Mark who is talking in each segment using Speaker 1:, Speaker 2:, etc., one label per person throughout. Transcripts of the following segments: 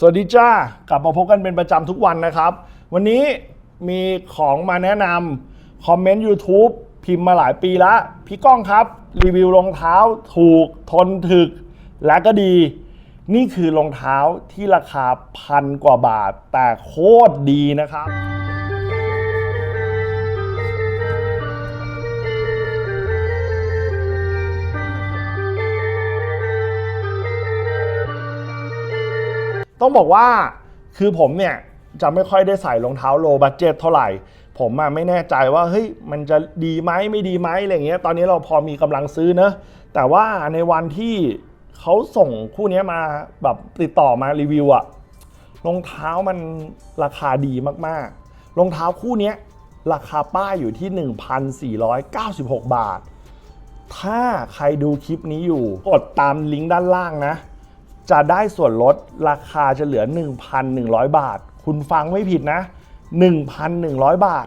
Speaker 1: สวัสดีจ้ากลับมาพบกันเป็นประจำทุกวันนะครับ วันนี้มีของมาแนะนำคอมเมนต์ YouTube พิมพ์มาหลายปีละพี่ก้องครับ รีวิวรองเท้าถูกทนถึก และก็ดี นี่คือรองเท้าที่ราคาพันกว่าบาท แต่โคตรดีนะครับ ต้องบอกว่าคือผมเนี่ยจะไม่ค่อยได้ใส่รองเท้าโลบั d เจตเท่าไหร่ ผมอะไม่แน่ใจว่าเฮ้ยมันจะดีไหมไม่ดีไหมอะไรเงี้ย ตอนนี้เราพอมีกำลังซื้อเนอะแต่ว่าในวันที่เขาส่งคู่นี้มาแบบติดต่อมารีวิวอะรองเท้ามันราคาดีมากๆรองเท้าคู่นี้ราคาป้ายอยู่ที่ 1,496 บาท ถ้าใครดูคลิปนี้อยู่ กดตามลิงก์ด้านล่างนะ จะได้ส่วนลดราคาจะเหลือ 1,100 บาท คุณฟังไม่ผิดนะ 1,100 บาท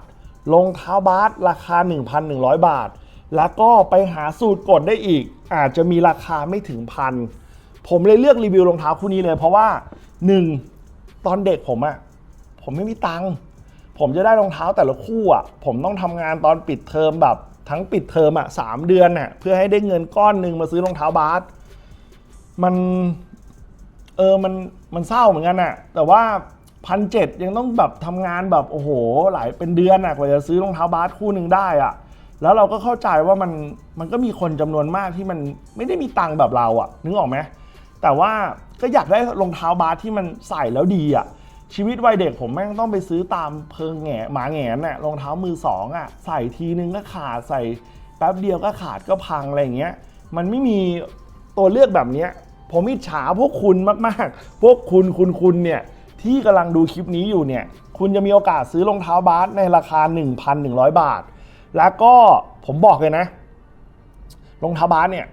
Speaker 1: รองเท้าบาสราคา 1,100 บาท แล้วก็ไปหาสูตรกดได้อีก อาจจะมีราคาไม่ถึงพันผมเลยเลือกรีวิวรองเท้าคู่นี้เลย เพราะว่า 1. ตอนเด็กผมอะผมไม่มีตังค์ผมจะได้รองเท้าแต่ละคู่อะผมต้องทำงานตอนปิดเทอมแบบ ทั้งปิดเทอมอะสามเดือนน่ะเพื่อให้ได้เงินก้อนหนึ่งมาซื้อรองเท้าบาสมัน เออมันมันเศร้าเหมือนกันน่ะแต่ว่าพันเจ็ดยังต้องแบบทำงานแบบโอ้โห หลายเป็นเดือนน่ะกว่าจะซื้อรองเท้าบาสคู่หนึ่งได้อะแล้วเราก็เข้าใจว่ามันมันก็มีคนจำนวนมากที่มันไม่ได้มีตังค์แบบเราอะนึกออกไหมแต่ว่าก็อยากได้รองเท้าบาสที่มันใส่แล้วดีอะชีวิตวัยเด็กผมแม่งต้องไปซื้อตามเพิงแหงหมาแงนน่ะรองเท้ามือสองอะใส่ทีนึงก็ขาดใส่แป๊บเดียวก็ขาดก็พังอะไรอย่างเงี้ย มันไม่มีตัวเลือกแบบเนี้ย ผมอิจฉาพวกคุณมากๆ พวกคุณคุณคุณเนี่ยที่กำลังดูคลิปนี้อยู่เนี่ยคุณจะมีโอกาสซื้อรองเท้าบาสในราคา 1,100 บาท แล้วก็ผมบอกเลยนะรองเท้าบาสเนี่ย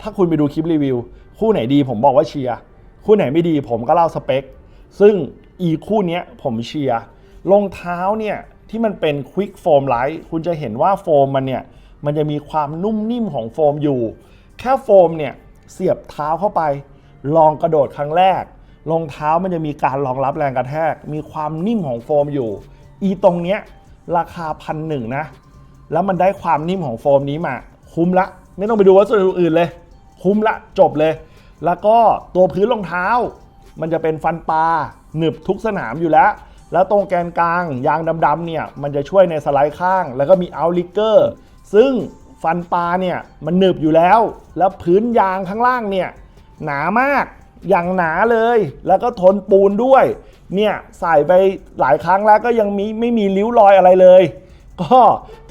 Speaker 1: ถ้าคุณไปดูคลิปรีวิว คู่ไหนดีผมบอกว่าเชียร์คู่ไหนไม่ดีผมก็เล่าสเปค ซึ่งอีคู่นี้ผมเชียร์รองเท้าเนี่ยที่มันเป็นควิกโฟมไลท์คุณจะเห็นว่าโฟมมันเนี่ยมันจะมีความนุ่มนิ่มของโฟมอยู่ แค่โฟมเนี่ย เสียบเท้าเข้าไป ลองกระโดดครั้งแรกรองเท้ามันจะมีการรองรับแรงกระแทก มีความนิ่มของโฟมอยู่ อีตรงเนี้ยราคาพันหนึ่งนะ แล้วมันได้ความนิ่มของโฟมนี้มา คุ้มละ ไม่ต้องไปดูวัสดุอื่นเลย คุ้มละจบเลย แล้วก็ตัวพื้นรองเท้า มันจะเป็นฟันปลาหนึบทุกสนามอยู่แล้ว แล้วตรงแกนกลางยางดำๆเนี่ยมันจะช่วยในสไลด์ข้าง แล้วก็มีเอาลิเกอร์ ซึ่ง ฟันปลาเนี่ยมันหนึบอยู่แล้ว แล้วพื้นยางข้างล่างเนี่ยหนามากอย่างหนาเลย แล้วก็ทนปูนด้วย เนี่ยใส่ไปหลายครั้งแล้วก็ยังมีไม่มีริ้วรอยอะไรเลย ก็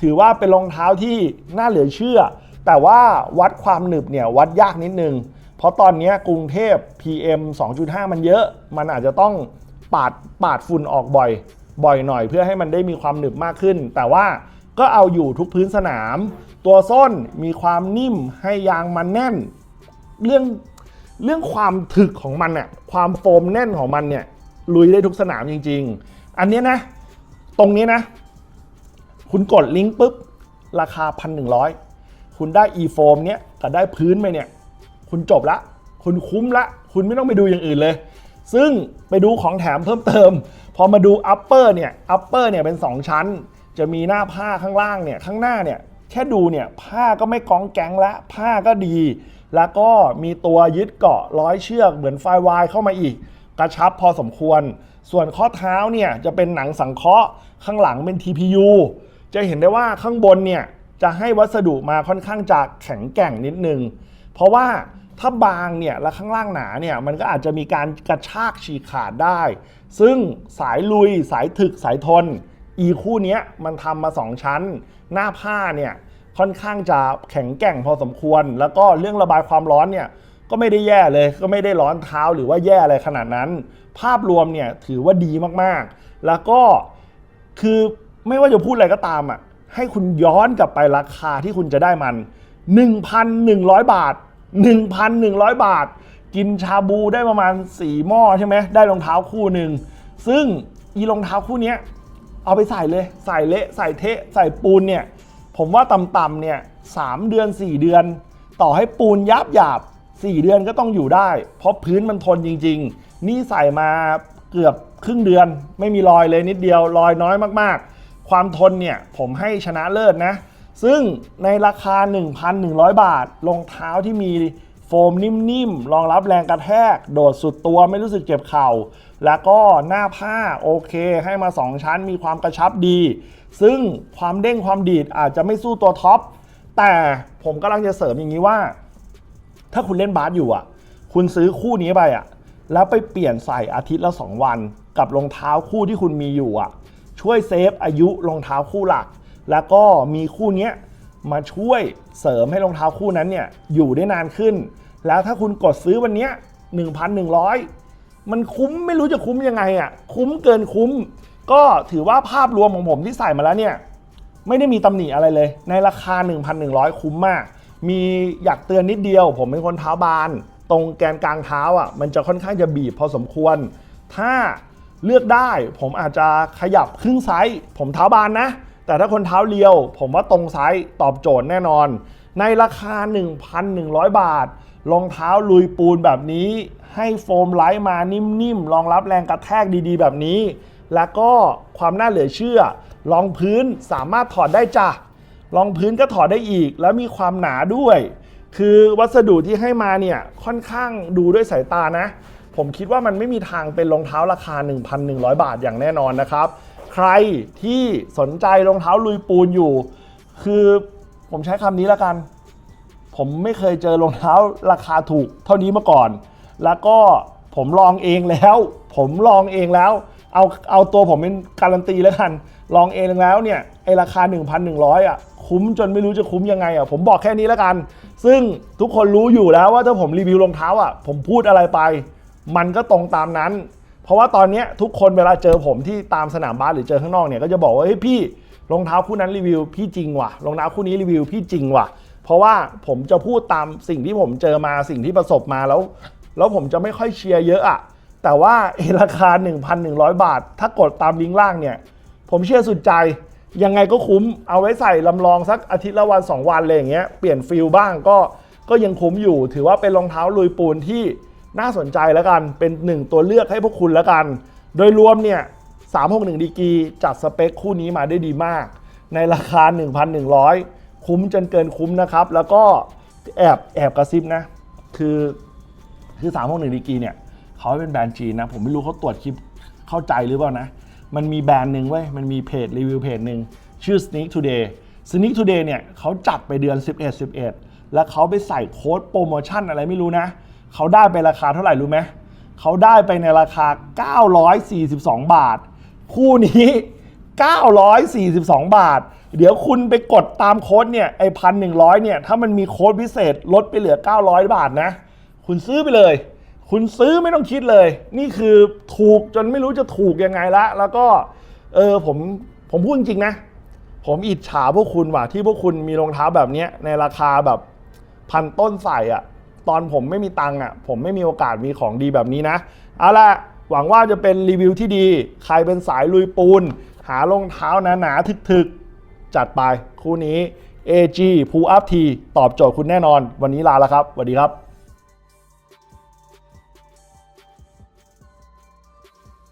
Speaker 1: ถือว่าเป็นรองเท้าที่น่าเหลือเชื่อ แต่ว่าวัดความหนึบเนี่ยวัดยากนิดนึง เพราะตอนนี้กรุงเทพ PM 2.5 มันเยอะ มันอาจจะต้องปาดปาดฝุ่นออกบ่อย บ่อยหน่อยเพื่อให้มันได้มีความหนึบมากขึ้น แต่ว่า ก็เอาอยู่ทุกพื้นสนาม ตัวส้นมีความนิ่มให้ยางมันแน่น เรื่องเรื่องความถึกของมันเนี่ยความโฟมแน่นของมันเนี่ยลุยได้ทุกสนามจริง ๆ อันนี้นะ ตรงนี้นะ คุณกดลิงก์ปุ๊บ ราคา 1,100 คุณได้ e-foam เนี้ยกับได้พื้นไปเนี่ย คุณจบละ คุณคุ้มละ คุณไม่ต้องไปดูอย่างอื่นเลย ซึ่งไปดูของแถมเพิ่มเติม พอมาดู upper เนี่ย upper เนี่ยเป็น 2 ชั้น จะมีหน้าผ้าข้างล่างเนี่ยข้างหน้าเนี่ยแค่ดูเนี่ยผ้าก็ไม่กองแก๊งละผ้าก็ดี แล้วก็มีตัวยึดเกาะร้อยเชือกเหมือนไฟวายเข้ามาอีก กระชับพอสมควร ส่วนข้อเท้าเนี่ยจะเป็นหนังสังเคราะห์ข้างหลังเป็น TPU จะเห็นได้ว่าข้างบนเนี่ยจะให้วัสดุมาค่อนข้างจะแข็งแกร่งนิดนึง เพราะว่าถ้าบางเนี่ยแล้วข้างล่างหนาเนี่ยมันก็อาจจะมีการกระชากฉีกขาดได้ ซึ่งสายลุยสายถึกสายทน อีคู่นี้มันทำมา 2 ชั้น หน้าผ้าเนี่ยค่อนข้างจะแข็งแกร่งพอสมควร แล้วก็เรื่องระบายความร้อนเนี่ยก็ไม่ได้แย่เลยก็ไม่ได้ร้อนเท้าหรือว่าแย่อะไรขนาดนั้น ภาพรวมเนี่ยถือว่าดีมากๆ แล้วก็คือไม่ว่าจะพูดอะไรก็ตามอะให้คุณย้อนกลับไปราคาที่คุณจะได้มัน 1,100 บาท 1,100 บาท กินชาบูได้ประมาณ 4 หม้อใช่ไหมได้รองเท้าคู่หนึ่งซึ่งอีรองเท้าคู่นี้ เอาไปใส่เลย ใส่เละ ใส่เทะ ใส่ปูนเนี่ย ผมว่าต่ำๆเนี่ยสามเดือน 4 เดือน ต่อให้ปูนยับหยาบ 4 เดือนก็ต้องอยู่ได้ เพราะพื้นมันทนจริง ๆ นี่ใส่มาเกือบครึ่งเดือน ไม่มีรอยเลยนิดเดียว รอยน้อยมากๆ ความทนเนี่ยผมให้ชนะเลิศนะ ซึ่งในราคา 1,100 บาทรองเท้าที่มี โฟมนิ่มๆ รองรับแรงกระแทก โดดสุดตัวไม่รู้สึกเจ็บเข่า แล้วก็หน้าผ้าโอเค ให้มา 2 ชั้นมีความกระชับดี ซึ่งความเด้งความดีดอาจจะไม่สู้ตัวท็อป แต่ผมกำลังจะเสริมอย่างนี้ว่า ถ้าคุณเล่นบาสอยู่อะ คุณซื้อคู่นี้ไปอะ แล้วไปเปลี่ยนใส่อาทิตย์ละ 2 วัน กับรองเท้าคู่ที่คุณมีอยู่อะ ช่วยเซฟอายุรองเท้าคู่หลัก แล้วก็มีคู่นี้ มาช่วยเสริมให้รองเท้าคู่นั้นเนี่ยอยู่ได้นานขึ้น แล้วถ้าคุณกดซื้อวันนี้1,100 มันคุ้มไม่รู้จะคุ้มยังไงอะคุ้มเกินคุ้ม ก็ถือว่าภาพรวมของผมที่ใส่มาแล้วเนี่ยไม่ได้มีตำหนิอะไรเลย ในราคา 1,100 คุ้มมาก มีอยากเตือนนิดเดียว ผมเป็นคนเท้าบาน ตรงแกนกลางเท้าอะมันจะค่อนข้างจะบีบพอสมควร ถ้าเลือกได้ผมอาจจะขยับครึ่งไซส์ผมเท้าบานนะ แต่ถ้าคนเท้าเรียว ผมว่าตรงไซส์ตอบโจทย์แน่นอน ในราคา 1,100 บาทรองเท้าลุยปูนแบบนี้ ให้โฟมไลท์มานิ่มๆรองรับแรงกระแทกดีๆ แบบนี้ แล้วก็ความน่าเหลือเชื่อรองพื้นสามารถถอดได้จ้ะรองพื้นก็ถอดได้อีก แล้วมีความหนาด้วย คือวัสดุที่ให้มาเนี่ยค่อนข้างดูด้วยสายตานะ ผมคิดว่ามันไม่มีทางเป็นรองเท้าราคา 1,100 บาทอย่างแน่นอนนะครับ ใครที่สนใจรองเท้าลุยปูนอยู่ คือผมใช้คำนี้แล้วกัน ผมไม่เคยเจอรองเท้าราคาถูกเท่านี้มาก่อน แล้วก็ผมลองเองแล้ว ผมลองเองแล้ว เอาเอาตัวผมเป็นการันตีแล้วกัน ลองเองแล้วเนี่ยไอราคา 1,100 อะ คุ้มจนไม่รู้จะคุ้มยังไงอะ ผมบอกแค่นี้แล้วกัน ซึ่งทุกคนรู้อยู่แล้วว่าถ้าผมรีวิวรองเท้าอะ ผมพูดอะไรไป มันก็ตรงตามนั้น เพราะว่าตอนนี้ทุกคนเวลาเจอผมที่ตามสนามบาสหรือเจอข้างนอกเนี่ยก็จะบอกว่าเฮ้ยพี่รองเท้าคู่นั้นรีวิวพี่จริงว่ะรองเท้าคู่นี้รีวิวพี่จริงว่ะ เพราะว่าผมจะพูดตามสิ่งที่ผมเจอมาสิ่งที่ประสบมาแล้ว แล้วผมจะไม่ค่อยเชียร์เยอะอะแต่ว่าราคา 1,100 บาท ถ้ากดตามลิงก์ล่างเนี่ย ผมเชื่อสุดใจยังไงก็คุ้มเอาไว้ใส่ลำลองสักอาทิตย์ละวัน 2 วันเลยอย่างเงี้ยเปลี่ยนฟิลบ้างก็ก็ยังคุ้มอยู่ ถือว่าเป็นรองเท้าลุยปูนที่ น่าสนใจแล้วกันเป็นหนึ่งตัวเลือกให้พวกคุณแล้วกัน โดยรวมเนี่ย361ดีกีจัดสเปคคู่นี้มาได้ดีมาก ในราคา 1,100 คุ้มจนเกินคุ้มนะครับ แล้วก็แอบแอบกระซิบนะ คือคือ3 6 1ดีกีเนี่ยเขาเป็นแบรนด์จีนนะ ผมไม่รู้เขาตรวจคลิปเข้าใจหรือเปล่านะ มันมีแบรนด์หนึ่งเว้ยมันมีเพจรีวิวเพจหนึ่งชื่อ Sneak Today Sneak Today เนี่ยเขาจัดไปเดือน 11 11 แล้วเขาไปใส่โค้ดโปรโมชั่นอะไรไม่รู้นะ เขาได้ไปราคาเท่าไหร่รู้ไหมเขาได้ไปในราคา 942 บาท คู่นี้ 942 บาท เดี๋ยวคุณไปกดตามโค้ดเนี่ยไอพันหนึ่งร้อยเนี่ยถ้ามันมีโค้ดพิเศษลดไปเหลือ 900 บาทนะ คุณซื้อไปเลย คุณซื้อไม่ต้องคิดเลย นี่คือถูกจนไม่รู้จะถูกยังไงละ แล้วก็เออผมผมพูดจริงๆนะ ผมอิจฉาพวกคุณว่ะที่พวกคุณมีรองเท้าแบบเนี้ยในราคาแบบพันต้นใส่อะ ตอนผมไม่มีตังค์อะผมไม่มีโอกาสมีของดีแบบนี้นะเอาล่ะหวังว่าจะเป็นรีวิวที่ดี ใครเป็นสายลุยปูน หารองเท้าหนาๆทึกๆ จัดไปคู่นี้ AG Pull Up T ตอบโจทย์คุณแน่นอน วันนี้ลาแล้วครับสวัสดีครับ